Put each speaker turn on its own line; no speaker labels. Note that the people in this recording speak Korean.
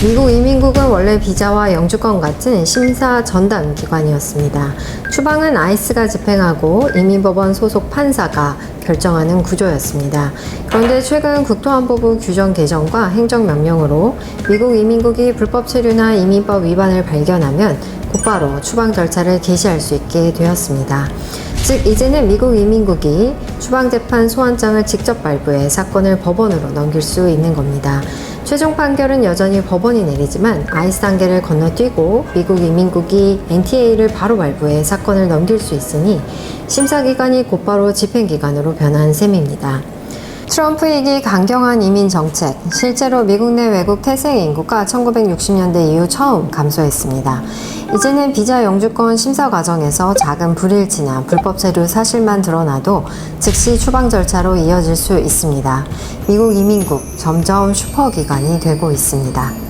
미국 이민국은 원래 비자와 영주권 같은 심사 전담 기관이었습니다. 추방은 아이스가 집행하고 이민법원 소속 판사가 결정하는 구조였습니다. 그런데 최근 국토안보부 규정 개정과 행정명령으로 미국 이민국이 불법 체류나 이민법 위반을 발견하면 곧바로 추방 절차를 개시할 수 있게 되었습니다. 즉 이제는 미국 이민국이 추방재판 소환장을 직접 발부해 사건을 법원으로 넘길 수 있는 겁니다. 최종 판결은 여전히 법원이 내리지만 아이스 단계를 건너뛰고 미국 이민국이 NTA를 바로 발부해 사건을 넘길 수 있으니 심사기관이 곧바로 집행기관으로 변한 셈입니다. 트럼프 이기 강경한 이민 정책. 실제로 미국 내 외국 태생 인구가 1960년대 이후 처음 감소했습니다. 이제는 비자 영주권 심사 과정에서 작은 불일치나 불법 체류 사실만 드러나도 즉시 추방 절차로 이어질 수 있습니다. 미국 이민국 점점 슈퍼기관이 되고 있습니다.